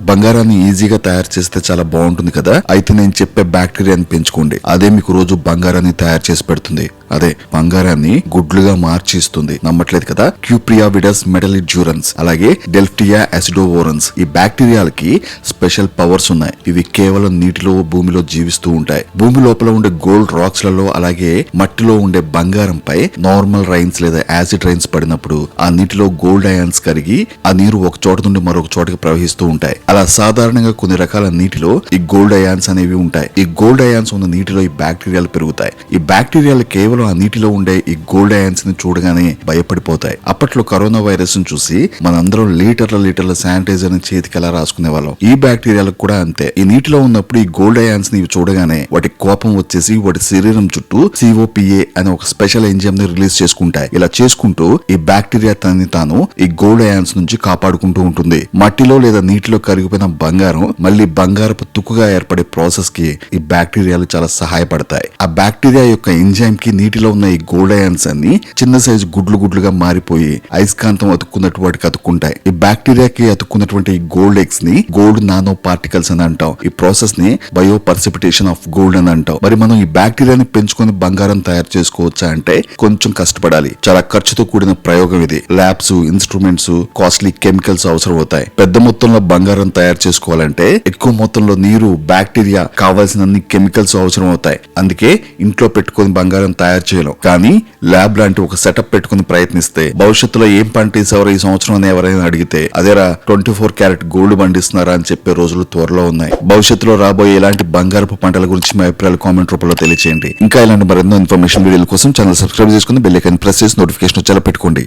బంగారాన్ని ఈజీగా తయారు చేస్తే చాలా బాగుంటుంది కదా? అయితే నేను చెప్పే బ్యాక్టీరియాని పెంచుకోండి. అదే మీకు రోజు బంగారాన్ని తయారు చేసి పెడుతుంది. అదే బంగారాన్ని గుడ్లుగా మార్చి ఇస్తుంది. నమ్మట్లేదు కదా? క్యూప్రియా విడస్ మెటలిక్ జ్యూరన్స్ అలాగే డెల్ఫ్టియా అసిడోవోరన్స్. ఈ బ్యాక్టీరియాలకి స్పెషల్ పవర్స్ ఉన్నాయి. ఇవి కేవలం నీటిలో భూమిలో జీవిస్తూ ఉంటాయి. భూమి లోపల ఉండే గోల్డ్ రాక్స్లలో అలాగే మట్టిలో ఉండే బంగారంపై నార్మల్ రైన్స్ లేదా యాసిడ్ రైన్స్ పడినప్పుడు ఆ నీటిలో గోల్డ్ అయాన్స్ కరిగి ఆ నీరు ఒక చోట నుండి మరొక చోటకి ప్రవహిస్తూ ఉంటాయి. అలా సాధారణంగా కొన్ని రకాల నీటిలో ఈ గోల్డ్ అయాన్స్ అనేవి ఉంటాయి. ఈ గోల్డ్ అయాన్స్ ఉన్న నీటిలో ఈ బ్యాక్టీరియాలు పెరుగుతాయి. ఈ బ్యాక్టీరియాలు కేవలం ఆ నీటిలో ఉండే ఈ గోల్డ్ అయాన్స్ని చూడగానే భయపడిపోతాయి. అప్పట్లో కరోనా వైరస్ను చూసి మనందరం లీటర్ల లీటర్ల శానిటైజర్ని చేతికి ఎలా రాసుకునే వాళ్ళం. ఈ బ్యాక్టీరియాలకు కూడా అంతే. ఈ నీటిలో ఉన్నప్పుడు ఈ గోల్డ్ అయాన్స్ని చూడగానే వాటి కోపం వచ్చేసి వాటి శరీరం చుట్టూ సిఓపిఏ అనే ఒక స్పెషల్ ఎంజిఎం ని రిలీజ్ చేసుకుంటాయి. ఇలా చేసుకుంటూ ఈ బ్యాక్టీరియా తనని తాను ఈ గోల్డ్ అయాన్స్ నుంచి కాపాడుకుంటూ ఉంటుంది. మట్టిలో లేదా నీటిలో కరిగిపోయిన బంగారం మళ్ళీ బంగారపు తుక్కుగా ఏర్పడే ప్రాసెస్కి ఈ బ్యాక్టీరియాలు చాలా సహాయపడతాయి. ఆ బ్యాక్టీరియా యొక్క ఎంజైమ్కి నీటిలో ఉన్న ఈ గోల్డ్ అయాన్స్ అన్ని చిన్న సైజు గుడ్లు గుడ్లుగా మారిపోయి అయస్కాంతం అతుక్కున్నట్టు వాటికి అతుక్కుంటాయి. ఈ బ్యాక్టీరియాకి అతుక్కున్నటువంటి ఈ గోల్డ్ ఎగ్స్ని గోల్డ్ నానో పార్టికల్స్ అని అంటాం. ఈ ప్రాసెస్ని బయో పర్సిపిటేషన్ ఆఫ్ గోల్డ్ అని అంటాం. మరి మనం ఈ బ్యాక్టీరియాని పెంచుకొని బంగారం తయారు చేసుకోవచ్చా అంటే కొంచెం కష్టపడాలి. చాలా ఖర్చుతో కూడిన ప్రయోగం ఇది. ల్యాబ్స్ ఇన్స్ట్రుమెంట్స్ కాస్ట్లీ కెమికల్స్ అవసరం అవుతాయి పెద్ద మొత్తంలో బంగారం తయారు చేసుకోవాలంటే ఎక్కువ మొత్తంలో నీరు బ్యాక్టీరియా కావాల్సినన్ని కెమికల్స్ అవసరం అవుతాయి అందుకే ఇంట్లో పెట్టుకుని బంగారం తయారు చేయలేం. కానీ ల్యాబ్ లాంటి ఒక సెటప్ పెట్టుకుని ప్రయత్నిస్తే భవిష్యత్తులో ఏం పంటేసేవారు ఈ సంవత్సరం అని ఎవరైనా అడిగితే అదేరా ట్వంటీ ఫోర్ క్యారెట్ గోల్డ్ పండిస్తున్నారా? అని చెప్పే రోజులు త్వరలో ఉన్నాయి. భవిష్యత్తులో రాబోయే ఇలాంటి బంగారపు పంటల గురించి మీ అభిప్రాయాలు కామెంట్ రూపంలో తెలియచేయండి. ఇంకా ఇలాంటి మరెన్నో ఇన్ఫర్మేషన్ వీడియోల కోసం ఛానల్ సబ్స్క్రైబ్ చేసుకుని బెల్ ప్రెస్ చేసి నోటిఫికేషన్ వచ్చేలా పెట్టుకోండి.